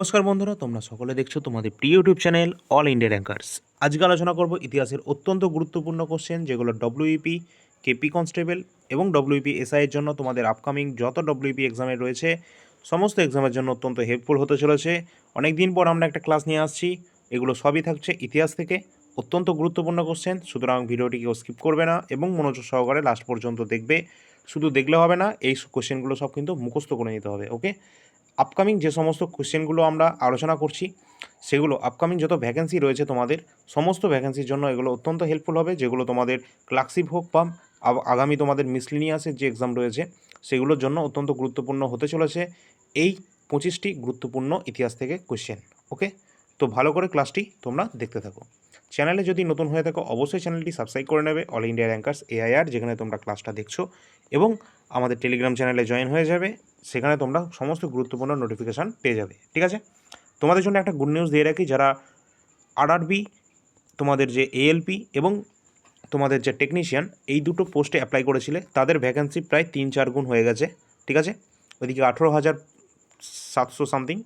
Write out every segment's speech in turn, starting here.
নমস্কার বন্ধুরা, তোমরা সকলে দেখছ তোমাদের প্রিয় YouTube channel all India rankers আজকে আলোচনা করব ইতিহাসের অত্যন্ত গুরুত্বপূর্ণ কোশ্চেন যেগুলো ডব্লিউইপি কেপি কনস্টেবল এবং ডব্লিউপি এসআই এর জন্য তোমাদের আপকামিং যত ডব্লিউপি এক্সামে রয়েছে, সমস্ত এক্সামের জন্য অত্যন্ত হেল্পফুল হতে চলেছে। অনেক দিন পর আমরা একটা ক্লাস নিয়ে আসছি, এগুলো সবই থাকছে ইতিহাস থেকে। অত্যন্ত গুরুত্বপূর্ণ কোশ্চেন সুতরাং ভিডিওটিকেও স্কিপ করবে না এবং মনোযোগ সহকারে লাস্ট পর্যন্ত দেখবে। শুধু দেখলে হবে না, এই কোশ্চেনগুলো সব কিন্তু মুখস্থ করে নিতে হবে ওকে আপকামিং যে সমস্ত কোশ্চেনগুলো আমরা আলোচনা করছি, সেগুলো আপকামিং যত ভ্যাকেন্সি রয়েছে তোমাদের, সমস্ত ভ্যাকেন্সির জন্য এগুলো অত্যন্ত হেল্পফুল হবে, যেগুলো তোমাদের ক্লার্কশিপ হোক বা আগামী তোমাদের মিসলিনিয়াসের যে এক্সাম রয়েছে, সেগুলোর জন্য অত্যন্ত গুরুত্বপূর্ণ হতে চলেছে এই পঁচিশটি গুরুত্বপূর্ণ ইতিহাস থেকে কোশ্চেন ওকে তো ভালো করে ক্লাসটি তোমরা দেখতে থাকো। চ্যানেলে যদি নতুন হয়ে থাকো, অবশ্যই চ্যানেলটি সাবস্ক্রাইব করে নেবে অল ইন্ডিয়া র্যাঙ্কার্স এআইআর যেখানে তোমরা ক্লাসটা দেখছ। এবং আমাদের টেলিগ্রাম চ্যানেলে জয়েন হয়ে যাবে। সেখানে তোমরা সমস্ত গুরুত্বপূর্ণ নোটিফিকেশান পেয়ে যাবে। ঠিক আছে? তোমাদের জন্য একটা গুড নিউজ দিয়ে রাখি, যারা আরআরবি তোমাদের যে এএলপি এবং তোমাদের যে টেকনিশিয়ান এই দুটো পোস্টে অ্যাপ্লাই করেছিলে, তাদের ভ্যাকেন্সি প্রায় তিন চার গুণ হয়ে গেছে। ঠিক আছে? ওইদিকে আঠেরো হাজার সাতশো সামথিং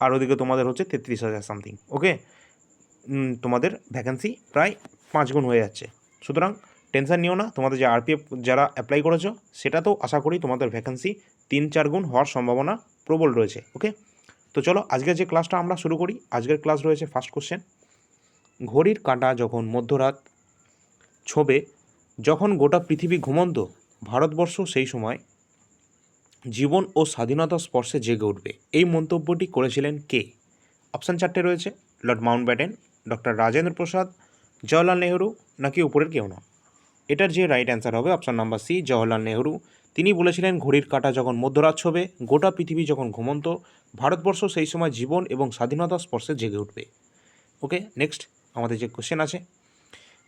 আর ওদিকে তোমাদের হচ্ছে তেত্রিশ হাজার সামথিং ওকে তোমাদের ভ্যাকেন্সি প্রায় পাঁচ গুণ হয়ে যাচ্ছে। সুতরাং টেনশন নিও না, তোমাদের যে আরপিএফ যারা অ্যাপ্লাই করেছ সেটাতেও আশা করি তোমাদের ভ্যাকেন্সি তিন চার গুণ হওয়ার সম্ভাবনা প্রবল রয়েছে ওকে তো চলো, আজকের যে ক্লাসটা আমরা শুরু করি, আজকের ক্লাস রয়েছে ফার্স্ট কোশ্চেন ঘড়ির কাঁটা যখন মধ্যরাত ছোবে, যখন গোটা পৃথিবী ঘুমন্ত, ভারতবর্ষ সেই সময় জীবন ও স্বাধীনতা স্পর্শে জেগে উঠবে। এই মন্তব্যটি করেছিলেন কে? অপশান চারটে রয়েছে Lord Mountbatten doctor Rajendra Prasad Jawaharlal Nehru নাকি উপরের কেউ না এটার যে রাইট অ্যান্সার হবে option number C Jawaharlal Nehru তিনি বলেছিলেন, ঘড়ির কাঁটা যখন মধ্যরাত ছবে গোটা পৃথিবী যখন ঘুমন্ত, ভারতবর্ষ সেই সময় জীবন এবং স্বাধীনতা স্পর্শে জেগে উঠবে। ওকে নেক্সট আমাদের যে কোশ্চেন আছে।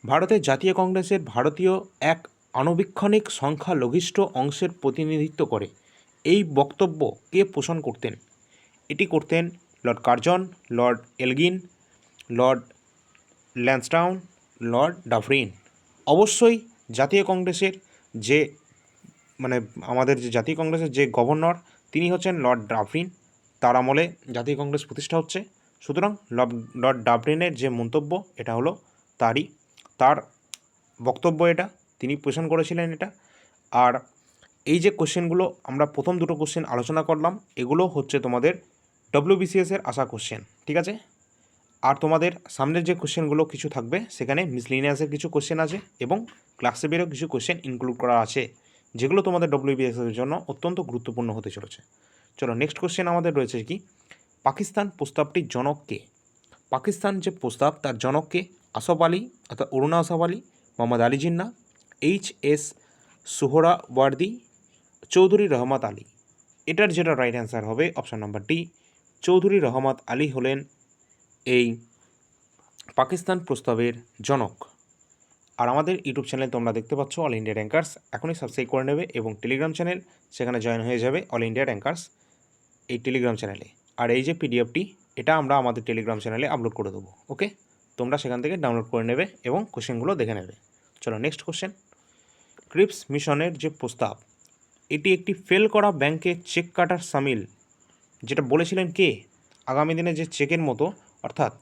ভারতের জাতীয় কংগ্রেসের ভারতীয় এক আণুবীক্ষণিক সংখ্যালঘিষ্ঠ অংশের প্রতিনিধিত্ব করে। এই বক্তব্য কে পোষণ করতেন? এটি করতেন Lord Curzon Lord Elgin Lord Lansdowne Lord Dufferin অবশ্যই জাতীয় কংগ্রেসের যে মানে আমাদের যে জাতীয় কংগ্রেসের যে গভর্নর, তিনি হচ্ছেন লর্ড ডাফরিন তার আমলে জাতীয় কংগ্রেস প্রতিষ্ঠা হচ্ছে। সুতরাং লর্ড ডাফরিনের যে মন্তব্য, এটা হলো তারই। তার বক্তব্য এটা, তিনি পোষণ করেছিলেন এটা। আর এই যে কোশ্চেনগুলো, আমরা প্রথম দুটো কোশ্চেন আলোচনা করলাম, এগুলো হচ্ছে তোমাদের ডব্লিউবিসিএস এর আসা কোশ্চেন, ঠিক আছে? আর তোমাদের সামনের যে কোশ্চেনগুলো কিছু থাকবে, সেখানে মিসলিনিয়াসের কিছু কোশ্চেন আছে এবং ক্লাসেবেরও কিছু কোশ্চেন ইনক্লুড করা আছে, যেগুলো তোমাদের ডব্লিউবিএস এর জন্য অত্যন্ত গুরুত্বপূর্ণ হতে চলেছে। চলো নেক্সট কোশ্চেন আমাদের রয়েছে কি? পাকিস্তান প্রস্তাবটির জনককে পাকিস্তান যে প্রস্তাব, তার জনককে আসফ আলী, অর্থাৎ Aruna Asaf Ali, Mohammad Ali Jinnah H S Suhrawardy Chowdhury Rahmat Ali. এটার যেটা রাইট অ্যান্সার হবে option number D Chowdhury Rahmat Ali হলেন এই পাকিস্তান প্রস্তাবের জনক। আর আমাদের ইউটিউব চ্যানেল তোমরা দেখতে পাচ্ছ অল ইন্ডিয়া র্যাঙ্কার্স এখনই সাবস্ক্রাইব করে নেবে এবং টেলিগ্রাম চ্যানেল, সেখানে জয়েন হয়ে যাবে অল ইন্ডিয়া র্যাঙ্কার্স এই টেলিগ্রাম চ্যানেলে। আর এই যে পিডিএফটি এটা আমরা আমাদের টেলিগ্রাম চ্যানেলে আপলোড করে দেবো ওকে তোমরা সেখান থেকে ডাউনলোড করে নেবে এবং কোশ্চেনগুলো দেখে নেবে। চলো নেক্সট কোশ্চেন ক্রিপস মিশনের যে প্রস্তাব, এটি একটি ফেল করা ব্যাংকে চেক কাটার সামিল, যেটা বলেছিলেন কে? আগামী দিনে যে চেকের মতো অর্থাৎ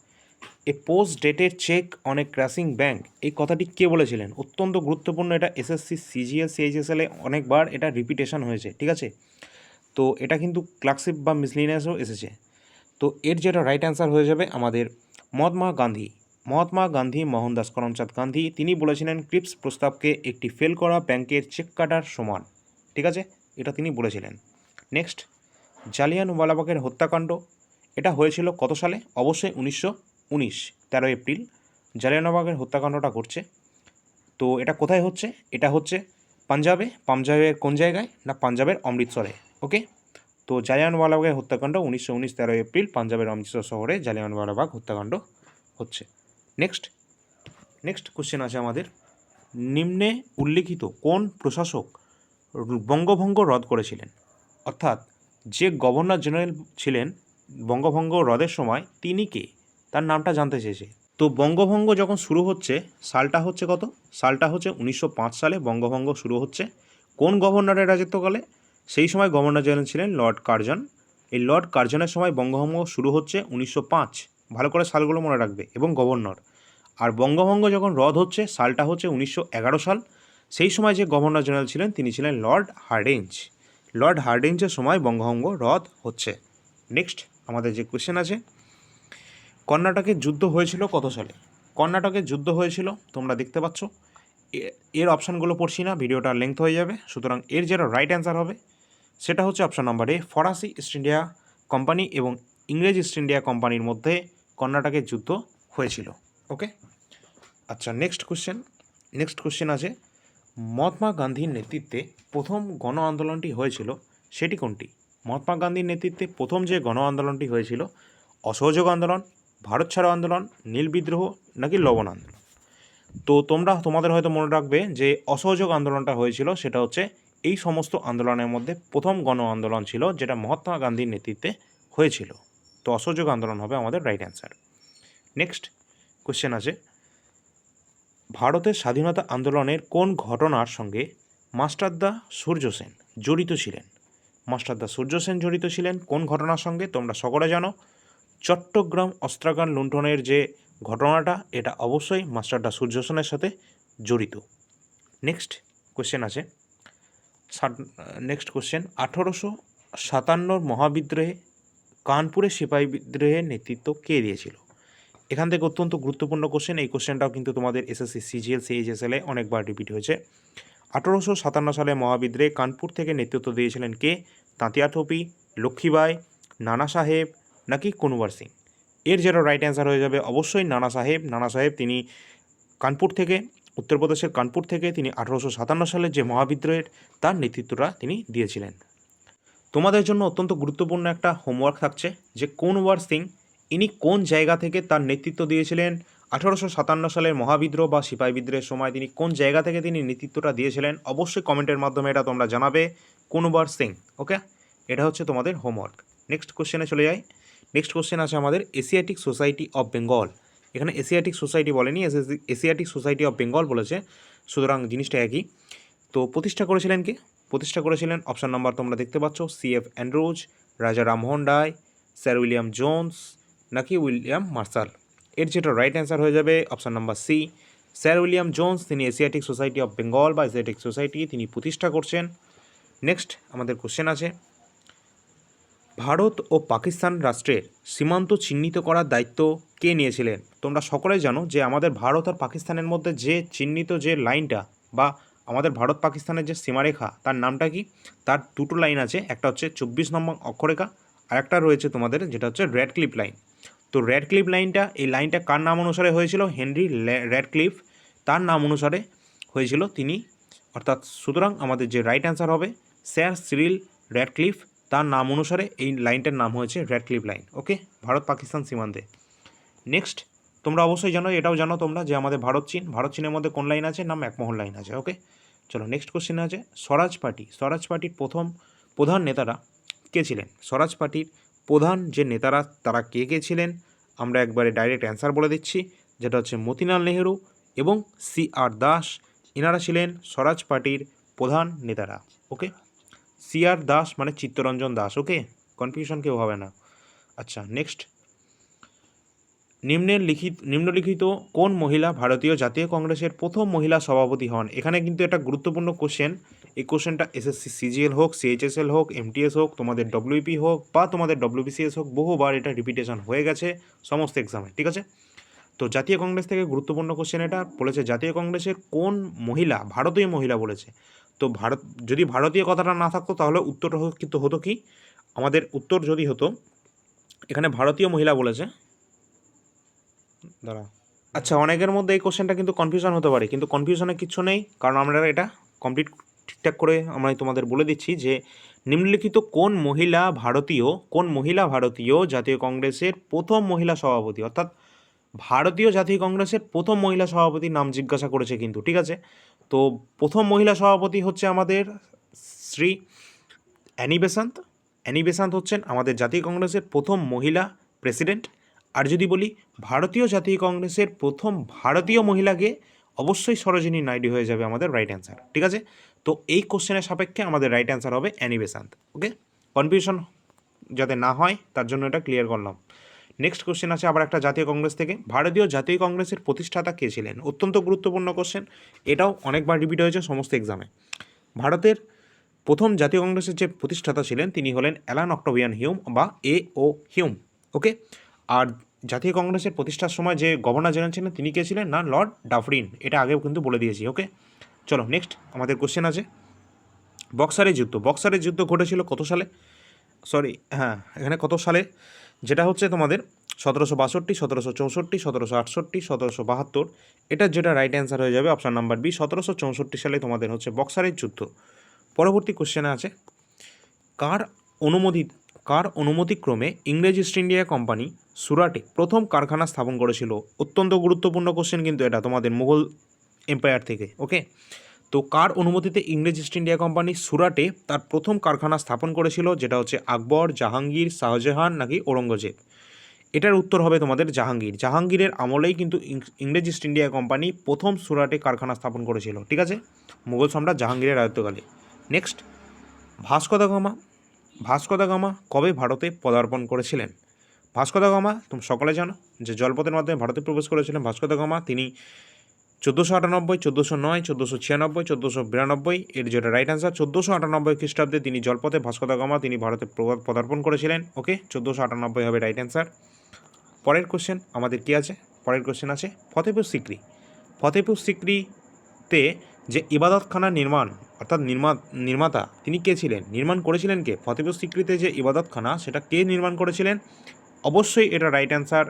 এ পোস্ট ডেটের check on a crashing bank এই কথাটি কে বলেছিলেন? অত্যন্ত গুরুত্বপূর্ণ এটা এসএসসি সিজিএস সিএইচএসএলে অনেকবার এটা রিপিটেশন হয়েছে, ঠিক আছে? তো এটা কিন্তু ক্লার্কশিপ বা মিসলিনিয়াসও এসেছে। তো এর যেটা রাইট অ্যান্সার হয়ে যাবে আমাদের মহাত্মা গান্ধী। মহাত্মা গান্ধী মোহনদাস করমচাঁদ গান্ধী, তিনি বলেছিলেন ক্রিপস প্রস্তাবকে একটি ফেল করা ব্যাংকের চেক কাটার সমান। ঠিক আছে? এটা তিনি বলেছিলেন। নেক্সট জালিয়ান জালিয়ানওয়ালাবাগের হত্যাকাণ্ড। এটা হয়েছিল কত সালে? অবশ্যই উনিশশো উনিশ তেরো এপ্রিল। জালিয়ানওয়ালাবাগের হত্যাকাণ্ডটা ঘটছে। তো এটা কোথায় হচ্ছে? এটা হচ্ছে পাঞ্জাবে। পাঞ্জাবের কোন জায়গায়? না, পাঞ্জাবের অমৃতসরে, ওকে? তো জালিয়ানওয়ালাবাগের হত্যাকাণ্ড উনিশশো উনিশ তেরো এপ্রিল, পাঞ্জাবের অমৃতসর শহরে জালিয়ানওয়ালাবাগ হত্যাকাণ্ড হচ্ছে। নেক্সট নেক্সট কোশ্চেন আছে আমাদের। নিম্নে উল্লিখিত কোন প্রশাসক বঙ্গভঙ্গ রদ করেছিলেন? অর্থাৎ যে গভর্নর জেনারেল ছিলেন বঙ্গভঙ্গ রদের সময় তিনি কে? তার নামটা জানতে চেয়েছে। তো বঙ্গভঙ্গ যখন শুরু হচ্ছে, সালটা হচ্ছে কত? সালটা হচ্ছে উনিশশো পাঁচ সালে বঙ্গভঙ্গ শুরু হচ্ছে। কোন গভর্নরের রাজত্বকালে? সেই সময় গভর্নর জেনারেল ছিলেন লর্ড কার্জন। এই লর্ড কার্জনের সময় বঙ্গভঙ্গ শুরু হচ্ছে উনিশশো পাঁচ। ভালো করে সালগুলো মনে রাখবে। এবং গভর্নর। আর বঙ্গভঙ্গ যখন রদ হচ্ছে, সালটা হচ্ছে উনিশশো এগারো সাল। সেই সময় যে গভর্নর জেনারেল ছিলেন, তিনি ছিলেন লর্ড হার্ডিঞ্জ। লর্ড হার্ডিঞ্জের সময় বঙ্গভঙ্গ রদ হচ্ছে। নেক্সট। আমাদের যে কোশ্চেন আছে কর্ণাটকের যুদ্ধ হয়েছিল কত সালে? কর্ণাটকের যুদ্ধ হয়েছিল, তোমরা দেখতে পাচ্ছ। এর অপশানগুলো পড়ছি না ভিডিওটা লেংথ হয়ে যাবে। সুতরাং এর যেটা রাইট অ্যান্সার হবে, সেটা হচ্ছে অপশান নাম্বার এ ফরাসি ইস্ট ইন্ডিয়া কোম্পানি এবং ইংরেজ ইস্ট ইন্ডিয়া কোম্পানির মধ্যে কর্ণাটকের যুদ্ধ হয়েছিল। ওকে আচ্ছা নেক্সট কোশ্চেন নেক্সট কোশ্চেন আছে, মহাত্মা গান্ধীর নেতৃত্বে প্রথম গণ আন্দোলনটি হয়েছিল, সেটি কোনটি? মহাত্মা গান্ধীর নেতৃত্বে প্রথম যে গণ আন্দোলনটি হয়েছিল, অসহযোগ আন্দোলন, ভারত ছাড়ো আন্দোলন, নীল বিদ্রোহ নাকি লবণ আন্দোলন। তো তোমরা, তোমাদের হয়তো মনে রাখবে যে অসহযোগ আন্দোলনটা হয়েছিল, সেটা হচ্ছে এই সমস্ত আন্দোলনের মধ্যে প্রথম গণ আন্দোলন ছিল, যেটা মহাত্মা গান্ধীর নেতৃত্বে হয়েছিল। তো অসহযোগ আন্দোলন হবে আমাদের রাইট অ্যান্সার নেক্সট কোশ্চেন আছে। ভারতের স্বাধীনতা আন্দোলনের কোন ঘটনার সঙ্গে মাস্টারদা সূর্য সেন জড়িত ছিলেন? মাস্টারদা সূর্য সেন জড়িত ছিলেন। কোন ঘটনার সঙ্গে তোমরা সকলে জানো? চট্টগ্রাম অস্ত্রাগার লুণ্ঠনের যে ঘটনাটা, এটা অবশ্যই মাস্টারদা সূর্য সেনের সাথে জড়িত। নেক্সট কোশ্চেন আছে। নেক্সট কোশ্চেন আঠারোশো সাতান্নর মহাবিদ্রোহে কানপুরে সিপাহী বিদ্রোহের নেতৃত্ব কে দিয়েছিল? এখান থেকে অত্যন্ত গুরুত্বপূর্ণ কোশ্চেন এই কোশ্চেনটাও কিন্তু তোমাদের এসএসসি সিজিএল সিএইচএসএলে অনেকবার রিপিট হয়েছে। আঠারোশো সাতান্ন সালে মহাবিদ্রোহে কানপুর থেকে নেতৃত্ব দিয়েছিলেন কে? তাঁতিয়া টোপি লক্ষ্মীবাই নানা সাহেব নাকি কুনওয়ার সিং? এর যেটা রাইট অ্যান্সার হয়ে যাবে, অবশ্যই নানা সাহেব। নানা সাহেব তিনি কানপুর থেকে, উত্তরপ্রদেশের কানপুর থেকে তিনি আঠারোশো সাতান্ন সালে যে মহাবিদ্রোহের তার নেতৃত্বটা তিনি দিয়েছিলেন। তোমাদের জন্য অত্যন্ত গুরুত্বপূর্ণ একটা হোমওয়ার্ক থাকছে যে কোন ওয়ার সিং ইনি কোন জায়গা থেকে তার নেতৃত্ব দিয়েছিলেন? আঠারোশো সাতান্ন সালের মহাবিদ্রোহ বা সিপাহী বিদ্রোহের সময় তিনি কোন জায়গা থেকে তিনি নেতৃত্বটা দিয়েছিলেন, অবশ্যই কমেন্টের মাধ্যমে এটা তোমরা জানাবে। কুনওয়ার সিং, ওকে? এটা হচ্ছে তোমাদের হোমওয়ার্ক নেক্সট কোশ্চেনে চলে যাই। নেক্সট কোশ্চেন আছে আমাদের এশিয়াটিক সোসাইটি অফ বেঙ্গল এখানে এশিয়াটিক সোসাইটি বলেনি এশিয়াটিক সোসাইটি অফ বেঙ্গল বলেছে। সুতরাং জিনিসটা একই। তো প্রতিষ্ঠা করেছিলেন কি? প্রতিষ্ঠা করেছিলেন অপশন নাম্বার তোমরা দেখতে পাচ্ছ C F Andrews Raja Rammohan Roy sir William Jones নাকি উইলিয়াম মার্শাল এর যেটা রাইট অ্যান্সার হয়ে যাবে option number C sir William Jones তিনি এশিয়াটিক সোসাইটি অফ বেঙ্গল বা এশিয়াটিক সোসাইটি তিনি প্রতিষ্ঠা করছেন। নেক্সট আমাদের কোশ্চেন আছে। ভারত ও পাকিস্তান রাষ্ট্রের সীমান্ত চিহ্নিত করার দায়িত্ব কে নিয়েছিলেন? তোমরা সকলেই জানো যে আমাদের ভারত আর পাকিস্তানের মধ্যে যে চিহ্নিত যে লাইনটা বা আমাদের ভারত পাকিস্তানের যে সীমারেখা, তার নামটা কি? তার দুটো লাইন আছে, একটা হচ্ছে চব্বিশ নম্বর অক্ষরেখা আর একটা রয়েছে তোমাদের, যেটা হচ্ছে রেড ক্লিপ লাইন তো রেড ক্লিপ লাইনটা, এই লাইনটা কার নাম অনুসারে হয়েছিল? হেনরি রেড ক্লিফ তার নাম অনুসারে হয়েছিল তিনি। অর্থাৎ সুতরাং আমাদের যে রাইট অ্যান্সার হবে স্যার সিরিল রেড ক্লিফ তার নাম অনুসারে এই লাইনটার নাম হয়েছে Radcliffe line okay Bharat Pakistan সীমান্তে। নেক্সট তোমরা অবশ্যই জানো, এটাও জানো তোমরা, যে আমাদের ভারত চীন, ভারত চীনের মধ্যে কোন লাইন আছে? নাম একমোহন লাইন আছে ওকে চলো নেক্সট কোশ্চেন আছে। স্বরাজ পার্টি, স্বরাজ পার্টির প্রথম প্রধান নেতারা কে ছিলেন? স্বরাজ পার্টির প্রধান যে নেতারা, তারা কে কে ছিলেন, আমরা একবারে ডাইরেক্ট অ্যান্সার বলে দিচ্ছি। যেটা হচ্ছে মতিলাল নেহেরু এবং সি আর দাস। এনারা ছিলেন স্বরাজ পার্টির প্রধান নেতারা ওকে সি আর দাস মানে চিত্তরঞ্জন দাস ওকে কনফিউশন কেউ হবে না। আচ্ছা নেক্সট নিম্নের লিখিত নিম্নলিখিত কোন মহিলা ভারতীয় জাতীয় কংগ্রেসের প্রথম মহিলা সভাপতি হন? এখানে কিন্তু একটা গুরুত্বপূর্ণ কোশ্চেন এই কোশ্চেনটা এসএসসি সিজিএল হোক সিএইচএসএল হোক এমটিএস হোক, তোমাদের ডব্লিউপি হোক, বা তোমাদের ডব্লিউবিসিএস হোক, বহুবার এটা রিপিটেশন হয়ে গেছে সমস্ত এক্সামে ঠিক আছে? তো জাতীয় কংগ্রেস থেকে গুরুত্বপূর্ণ কোশ্চেন এটা। বলেছে, জাতীয় কংগ্রেসের কোন মহিলা, ভারতীয় মহিলা বলেছে? তো ভারত যদি ভারতীয় কথাটা না থাকতো, তাহলে উত্তর কিন্তু হতো কি? আমাদের উত্তর যদি হতো, এখানে ভারতীয় মহিলা বলেছে দাঁড়া। আচ্ছা অনেকের মধ্যে এই কোশ্চেনটা কিন্তু কনফিউশন হতে পারে, কিন্তু কনফিউশনে কিছু নেই, কারণ আমরা এটা কমপ্লিট ঠিকঠাক করে আমরা তোমাদের বলে দিচ্ছি যে, নিম্নলিখিত কোন মহিলা ভারতীয়, কোন মহিলা ভারতীয় জাতীয় কংগ্রেসের প্রথম মহিলা সভাপতি? অর্থাৎ ভারতীয় জাতীয় কংগ্রেসের প্রথম মহিলা সভাপতির নাম জিজ্ঞাসা করেছে কিন্তু, ঠিক আছে? তো প্রথম মহিলা সভাপতি হচ্ছে আমাদের Shri Annie Besant. Annie Besant হচ্ছেন আমাদের জাতীয় কংগ্রেসের প্রথম মহিলা প্রেসিডেন্ট আর যদি বলি ভারতীয় জাতীয় কংগ্রেসের প্রথম ভারতীয় মহিলাকে, অবশ্যই সরোজিনী নাইডু হয়ে যাবে আমাদের রাইট অ্যান্সার ঠিক আছে? তো এই কোশ্চেনের সাপেক্ষে আমাদের রাইট অ্যান্সার হবে অ্যানি বেসান্ত ওকে কনফিউশন যাতে না হয়, তার জন্য এটা ক্লিয়ার করলাম। নেক্সট কোশ্চেন আছে আবার একটা জাতীয় কংগ্রেস থেকে। ভারতীয় জাতীয় কংগ্রেসের প্রতিষ্ঠাতা কে ছিলেন? অত্যন্ত গুরুত্বপূর্ণ কোশ্চেন এটাও অনেকবার রিপিট হয়েছে সমস্ত এক্সামে ভারতের প্রথম জাতীয় কংগ্রেসের যে প্রতিষ্ঠাতা ছিলেন, তিনি হলেন অ্যালান অক্টোভিয়ান হিউম বা এ ও হিউম ওকে আর জাতীয় কংগ্রেসের প্রতিষ্ঠার সময় যে গভর্নর জেনারেল ছিলেন, তিনি কে ছিলেন? না, লর্ড ডাফরিন। এটা আগেও কিন্তু বলে দিয়েছি, ওকে? চলো, নেক্সট আমাদের কোশ্চেন আছে। বক্সারের যুদ্ধ। বক্সারের যুদ্ধ ঘটেছিল কত সালে? সরি হ্যাঁ এখানে কত সালে? যেটা হচ্ছে তোমাদের সতেরোশো বাষট্টি, সতেরোশো চৌষট্টি, সতেরোশো আটষট্টি, সতেরোশো বাহাত্তর। এটার যেটা রাইট অ্যান্সার হয়ে যাবে অপশান নাম্বার বি সতেরোশো চৌষট্টি সালে তোমাদের হচ্ছে বক্সারের যুদ্ধ। পরবর্তী কোশ্চেনে আছে, কার অনুমতি কার অনুমতিক্রমে ইংরেজ ইস্ট ইন্ডিয়া কোম্পানি সুরাটে প্রথম কারখানা স্থাপন করেছিল? অত্যন্ত গুরুত্বপূর্ণ কোশ্চেন কিন্তু এটা তোমাদের মুঘল এম্পায়ার থেকে ওকে তো কার অনুমতিতে ইংরেজ ইস্ট ইন্ডিয়া কোম্পানি সুরাটে তার প্রথম কারখানা স্থাপন করেছিল? যেটা হচ্ছে আকবর, জাহাঙ্গীর, শাহজাহান নাকি ঔরঙ্গজেব? এটার উত্তর হবে তোমাদের জাহাঙ্গীর। জাহাঙ্গীরের আমলেই কিন্তু ইংরেজ ইস্ট ইন্ডিয়া কোম্পানি প্রথম সুরাটে কারখানা স্থাপন করেছিল, ঠিক আছে? মুঘল সম্রাট জাহাঙ্গীরের রাজত্বকালে next Vasco da Gama Vasco da Gama কবে ভারতে পদার্পণ করেছিলেন? ভাস্কো দা গামা, তুমি সকলে জানো যে জলপথের মাধ্যমে ভারতে প্রবেশ করেছিলেন ভাস্কো দা গামা। তিনি চোদ্দোশো আটানব্বই, চোদ্দোশো নয়, চোদ্দোশো ছিয়ানব্বই, চোদ্দোশো বিরানব্বই, এর যেটা রাইট অ্যান্সার চোদ্দোশো আটানব্বই খ্রিস্টাব্দে তিনি জলপথে ভাস্কো দা গামা, তিনি ভারতে পদার্পণ করেছিলেন। ওকে, চোদ্দোশো আটানব্বই হবে রাইট অ্যান্সার পরের কোশ্চেন আমাদের কি আছে? পরের কোশ্চেন আছে ফতেপুর সিক্রি। ফতেপুর সিক্রিতে যে ইবাদতখানা নির্মাণ, অর্থাৎ নির্মা, নির্মাতা, তিনি কে ছিলেন? নির্মাণ করেছিলেন কে? ফতেপুর সিক্রিতে যে ইবাদতখানা, সেটা কে নির্মাণ করেছিলেন? অবশ্যই এটা রাইট অ্যান্সার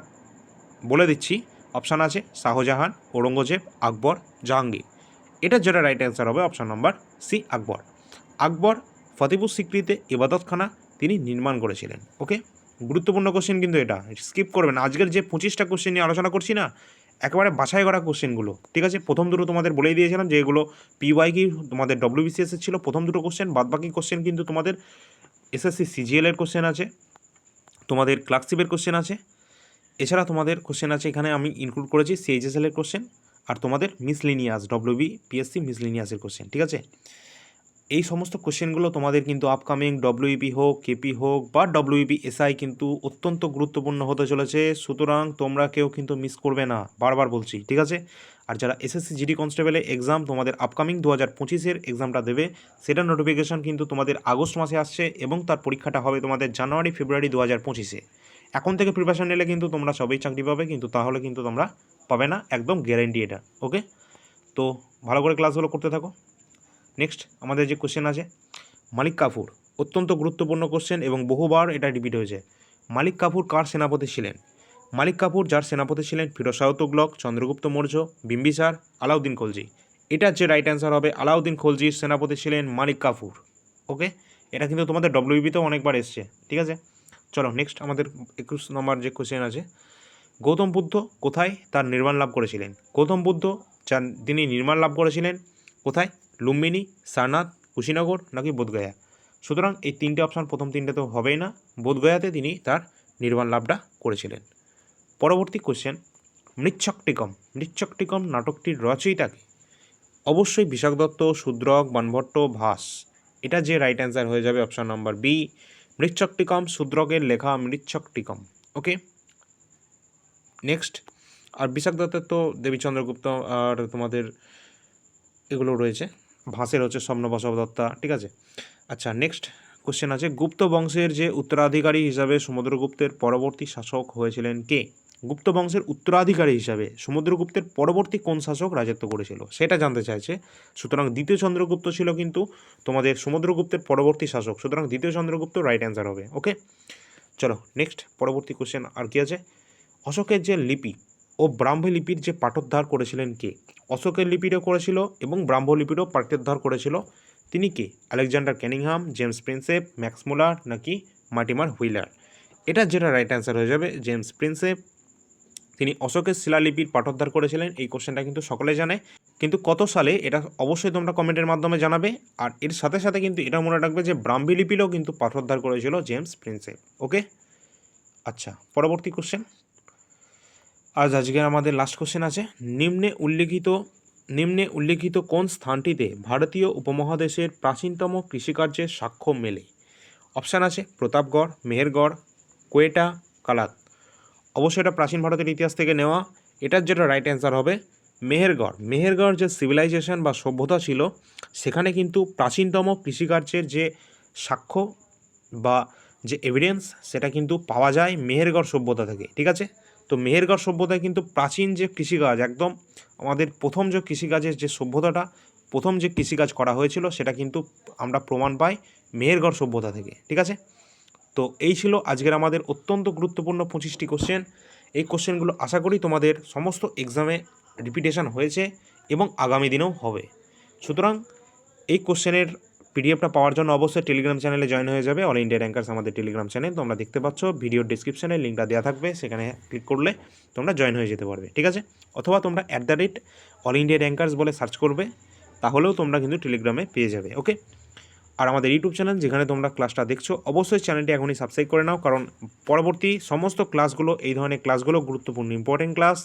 বলে দিচ্ছি। অপশান আছে শাহজাহান, ঔরঙ্গজেব, আকবর, জাহাঙ্গীর। এটা যেটা রাইট অ্যান্সার হবে option number C Akbar. Akbar, Fatehpur সিক্রিতে ইবাদতখানা, তিনি নির্মাণ করেছিলেন। ওকে গুরুত্বপূর্ণ কোশ্চেন কিন্তু এটা। স্কিপ করবেন। আজকের যে পঁচিশটা কোশ্চেন নিয়ে আলোচনা করছি না একেবারে বাছাই করা কোশ্চেনগুলো। ঠিক আছে? প্রথম দুটো তোমাদের বলেই দিয়েছিলাম যে এগুলো পিওয়াই কি তোমাদের ডব্লিউবিসিএস এর ছিল। প্রথম দুটো কোশ্চেন বাদ বাকি কোশ্চেন কিন্তু তোমাদের এসএসসি সিজিএল এর কোশ্চেন আছে, তোমাদের ক্লার্কশিপের কোশ্চেন আছে। এছাড়া তোমাদের কোশ্চেন আছে, এখানে আমি ইনক্লুড করেছি সিএইচএসএল এর কোশ্চেন আর তোমাদের মিসলিনিয়াস ডব্লিউবি পিএসসি মিসলিনিয়াসের কোশ্চেন, ঠিক আছে? এই সমস্ত কোশ্চেনগুলো তোমাদের কিন্তু আপকামিং ডব্লিউপি হোক কেপি হোক বা ডব্লিউপি এসআই কিন্তু অত্যন্ত গুরুত্বপূর্ণ হতে চলেছে। সুতরাং তোমরা কেউ কিন্তু মিস করবে না। বারবার বলছি, ঠিক আছে? আর যারা এসএসসি জিডি কনস্টেবলের এক্সাম তোমাদের আপকামিং দু হাজার পঁচিশের এক্সামটা দেবে সেটার নোটিফিকেশন কিন্তু তোমাদের আগস্ট মাসে আসছে এবং তার পরীক্ষাটা হবে তোমাদের জানুয়ারি, ফেব্রুয়ারি দু হাজার পঁচিশে। এখন থেকে প্রিপারেশন নিলে কিন্তু তোমরা সবই চাকরি পাবে, কিন্তু তাহলে কিন্তু তোমরা পাবে না, একদম গ্যারেন্টি এটা ওকে তো ভালো করে ক্লাসগুলো করতে থাকো। নেক্সট আমাদের যে কোশ্চেন আছে, মালিক কাফুর, অত্যন্ত গুরুত্বপূর্ণ কোশ্চেন এবং বহুবার এটা রিপিট হয়েছে। মালিক কাপুর কার সেনাপতি ছিলেন? মালিক কাপুর যার সেনাপতি ছিলেন ফিরোজ শাহ তুগলক, চন্দ্রগুপ্ত মৌর্য বিম্বিসার আলাউদ্দিন খলজি। এটার যে রাইট অ্যান্সার হবে, আলাউদ্দিন খলজির সেনাপতি ছিলেন মালিক কাপুর ওকে এটা কিন্তু তোমাদের ডব্লিউবিতেও অনেকবার এসছে, ঠিক আছে? চলো নেক্সট আমাদের একুশ নম্বর যে কোশ্চেন আছে, গৌতম বুদ্ধ কোথায় তার নির্মাণ লাভ করেছিলেন? গৌতম বুদ্ধ যার তিনি নির্মাণ লাভ করেছিলেন কোথায়? লুম্বিনী, সারনাথ, কুশিনগর নাকি বোধগয়া। সুতরাং এই তিনটে অপশান প্রথম তিনটে তো হবেই না। বোধগয়াতে তিনি তার নির্মাণ লাভটা করেছিলেন। পরবর্তী কোশ্চেন মৃচ্ছকটিকম। মৃচ্ছকটিকম নাটকটির রচয়িতাকে অবশ্যই বিশাখ দত্ত শূদ্রক, বানভট্ট, ভাস। এটা যে রাইট অ্যান্সার হয়ে যাবে অপশান নম্বর বি মৃচ্ছকটিকম, শূদ্রকের লেখা মৃচ্ছকটিকম। ওকে নেক্সট আর বিশাখ দত্তের তো দেবীচন্দ্রগুপ্ত আর তোমাদের এগুলো রয়েছে। ভাসের হচ্ছে স্বপ্নবসব দত্তা ঠিক আছে? আচ্ছা নেক্সট কোশ্চেন আছে, গুপ্ত বংশের যে উত্তরাধিকারী হিসাবে সমুদ্রগুপ্তের পরবর্তী শাসক হয়েছিলেন কে? গুপ্ত বংশের উত্তরাধিকারী হিসাবে সমুদ্রগুপ্তের পরবর্তী কোন শাসক রাজত্ব করেছিল? সেটা জানতে চাইছে। সুতরাং দ্বিতীয় চন্দ্রগুপ্ত ছিল কিন্তু তোমাদের সমুদ্রগুপ্তের পরবর্তী শাসক। সুতরাং দ্বিতীয় চন্দ্রগুপ্ত রাইট অ্যান্সার হবে ওকে চলো নেক্সট পরবর্তী কোশ্চেন আর কি আছে? অশোকের যে লিপি ও ব্রাহ্মী লিপির যে পাঠোদ্ধার করেছিলেন কে? অশোকের লিপিরও করেছিল এবং ব্রাহ্ম লিপিরও পাঠোদ্ধার করেছিল। তিনি কে? Alexander Cunningham James Prinsep, Max Muller নাকি মার্টিমার হুইলার? এটার যেটা রাইট অ্যান্সার হয়ে যাবে, জেমস প্রিন্সেপ। তিনি অশোকের শিলালিপির পাঠোদ্ধার করেছিলেন, এই কোশ্চেনটা কিন্তু সকলে জানে। কিন্তু কত সালে এটা অবশ্যই তোমরা কমেন্টের মাধ্যমে জানাবে। আর এর সাথে সাথে কিন্তু এটা মনে রাখবে যে ব্রাহ্মী লিপিরও কিন্তু পাঠোদ্ধার করেছিল জেমস প্রিন্সেপ। ওকে আচ্ছা পরবর্তী কোশ্চেন আজ আজকের আমাদের লাস্ট কোশ্চেন আছে। নিম্নে উল্লেখিত নিম্নে উল্লেখিত কোন স্থানটিতে ভারতীয় উপমহাদেশের প্রাচীনতম কৃষিকার্যের সাক্ষ্য মেলে? অপশান আছে প্রতাপগড়, মেহেরগড়, কোয়েটা, কালাত। অবশ্যই এটা প্রাচীন ভারতের ইতিহাস থেকে নেওয়া। এটার যেটা রাইট অ্যান্সার হবে, মেহেরগড়। মেহেরগড় যে সিভিলাইজেশন বা সভ্যতা ছিল, সেখানে কিন্তু প্রাচীনতম কৃষিকার্যের যে সাক্ষ্য বা যে এভিডেন্স সেটা কিন্তু পাওয়া যায় মেহেরগড় সভ্যতা থেকে। ঠিক আছে? তো মেহেরগড় সভ্যতায় কিন্তু প্রাচীন যে কৃষিকাজ, একদম আমাদের প্রথম যে কৃষিকাজের যে সভ্যতাটা, প্রথম যে কৃষিকাজ করা হয়েছিল, সেটা কিন্তু আমরা প্রমাণ পাই মেহেরগড় সভ্যতা থেকে, ঠিক আছে? তো এই ছিল আজকের আমাদের অত্যন্ত গুরুত্বপূর্ণ পঁচিশটি কোশ্চেন এই কোশ্চেনগুলো আশা করি তোমাদের সমস্ত এক্সামে রিপিটেশন হয়েছে এবং আগামী দিনেও হবে। সুতরাং এই কোশ্চেনের পিডিএফটা পাওয়ার জন্য অবশ্যই টেলিগ্রাম চ্যানেলে জয়েন হয়ে যাবে। অল ইন্ডিয়া র্যাঙ্কার্স আমাদের টেলিগ্রাম চ্যানেল তোমরা দেখতে পাচ্ছ ভিডিওর ডিসক্রিপশনে লিঙ্কটা দেওয়া থাকবে, সেখানে ক্লিক করলে তোমরা জয়েন হয়ে যেতে পারবে, ঠিক আছে? অথবা তোমরা at the rate all India rankers বলে সার্চ করবে, তাহলেও তোমরা কিন্তু টেলিগ্রামে পেয়ে যাবে ওকে আর আমাদের ইউটিউব চ্যানেল যেখানে তোমরা ক্লাসটা দেখছ, অবশ্যই চ্যানেলটি এখনই সাবস্ক্রাইব করে নাও, কারণ পরবর্তী সমস্ত ক্লাসগুলো এই ধরনের ক্লাসগুলো গুরুত্বপূর্ণ ইম্পর্টেন্ট ক্লাস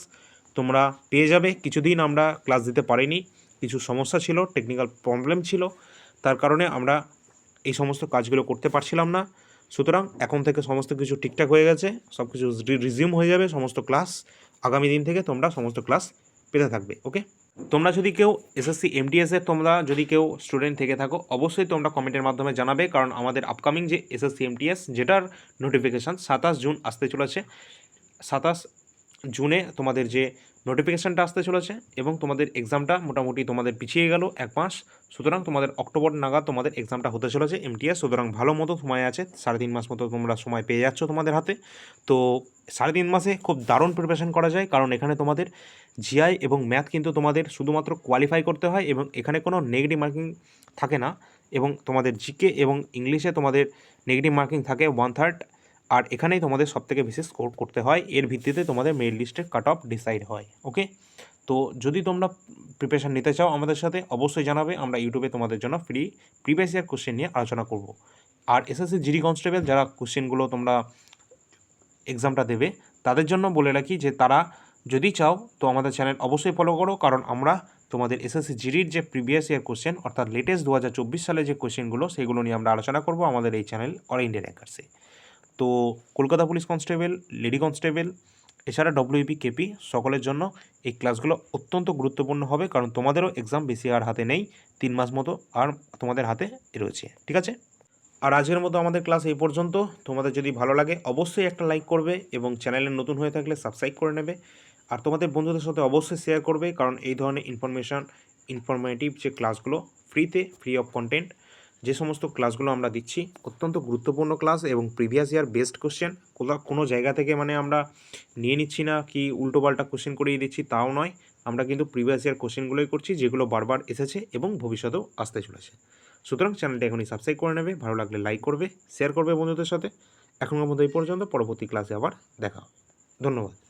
তোমরা পেয়ে যাবে। কিছুদিন আমরা ক্লাস দিতে পারিনি, কিছু সমস্যা ছিল টেকনিক্যাল প্রবলেম ছিল তার কারণে আমরা এই সমস্ত কাজগুলো করতে পারছিলাম না। সুতরাং এখন থেকে সমস্ত কিছু ঠিকঠাক হয়ে গেছে, সব কিছু রিজিউম হয়ে যাবে, সমস্ত ক্লাস আগামী দিন থেকে তোমরা সমস্ত ক্লাস পেতে থাকবে ওকে তোমরা যদি কেউ এসএসসি এমটিএসের তোমরা যদি কেউ স্টুডেন্ট থেকে থাকো, অবশ্যই তোমরা কমেন্টের মাধ্যমে জানাবে, কারণ আমাদের আপকামিং যে এসএসসি এমটিএস যেটার নোটিফিকেশান সাতাশ জুন আসতে চলেছে, সাতাশ জুনে তোমাদের যে নোটিফিকেশানটা আসতে চলেছে এবং তোমাদের এক্সামটা মোটামুটি তোমাদের পিছিয়ে গেল এক মাস। সুতরাং তোমাদের অক্টোবর নাগাদ তোমাদের এক্সামটা হতে চলেছে এমটিএস সুতরাং ভালো মতো সময় আছে, সাড়ে তিন মাস মতো তোমরা সময় পেয়ে যাচ্ছ তোমাদের হাতে। তো সাড়ে তিন মাসে খুব দারুণ প্রিপারেশন করা যায়, কারণ এখানে তোমাদের জিআই এবং ম্যাথ কিন্তু তোমাদের শুধুমাত্র কোয়ালিফাই করতে হয় এবং এখানে কোনো নেগেটিভ মার্কিং থাকে না। এবং তোমাদের জিকে এবং ইংলিশে তোমাদের নেগেটিভ মার্কিং থাকে ওয়ান থার্ড আর এখানেই তোমাদের সবথেকে বেশি স্কোর করতে হয়। এর ভিত্তিতে তোমাদের মেরিট লিস্টের কাট অফ ডিসাইড হয় ওকে তো যদি তোমরা প্রিপারেশান নিতে চাও আমাদের সাথে, অবশ্যই জানাবে। আমরা ইউটিউবে তোমাদের জন্য ফ্রি প্রিভিয়াস ইয়ার কোশ্চেন নিয়ে আলোচনা করব। আর এসএসসি জিডি কনস্টেবল যারা কোশ্চেনগুলো তোমরা এক্সামটা দেবে, তাদের জন্য বলে রাখি যে তারা যদি চাও তো আমাদের চ্যানেল অবশ্যই ফলো করো। কারণ আমরা তোমাদের এসএসসি জিডির যে প্রিভিয়াস ইয়ার কোশ্চেন অর্থাৎ লেটেস্ট দু হাজার চব্বিশ সালে যে কোশ্চেনগুলো সেগুলো নিয়ে আমরা আলোচনা করব আমাদের এই চ্যানেল অল ইন্ডিয়া র্যাঙ্কার্সে তো Kolkata police constable, lady constable, এছাড়া ডব্লিউপি কেপি সকলের জন্য এই ক্লাসগুলো অত্যন্ত গুরুত্বপূর্ণ হবে কারণ তোমাদেরও এক্সাম বেশি আর হাতে নেই, তিন মাস মতো আর তোমাদের হাতে রয়েছে, ঠিক আছে? আর আজকের মতো আমাদের ক্লাস এই পর্যন্ত। তোমাদের যদি ভালো লাগে অবশ্যই একটা লাইক করবে এবং চ্যানেলে নতুন হয়ে থাকলে সাবস্ক্রাইব করে নেবে। আর তোমাদের বন্ধুদের সাথে অবশ্যই শেয়ার করবে কারণ এই ধরনের ইনফরমেশান ইনফরমেটিভ যে ক্লাসগুলো ফ্রিতে ফ্রি অফ কন্টেন্ট যে সমস্ত ক্লাসগুলো আমরা দিচ্ছি, অত্যন্ত গুরুত্বপূর্ণ ক্লাস এবং প্রিভিয়াস ইয়ার বেস্ট কোশ্চেন কোথাও, কোনো জায়গা থেকে মানে আমরা নিয়ে নিচ্ছি না কি উল্টোপাল্টা কোশ্চেন করিয়ে দিচ্ছি, তাও নয়। আমরা কিন্তু প্রিভিয়াস ইয়ার কোশ্চেনগুলোই করছি, যেগুলো বারবার এসেছে এবং ভবিষ্যতেও আসতে চলেছে। সুতরাং চ্যানেলটা এখনই সাবস্ক্রাইব করে নেবে, ভালো লাগলে লাইক করবে শেয়ার করবে বন্ধুদের সাথে। এখনকার মতো এই পর্যন্ত, পরবর্তী ক্লাসে আবার দেখা ধন্যবাদ।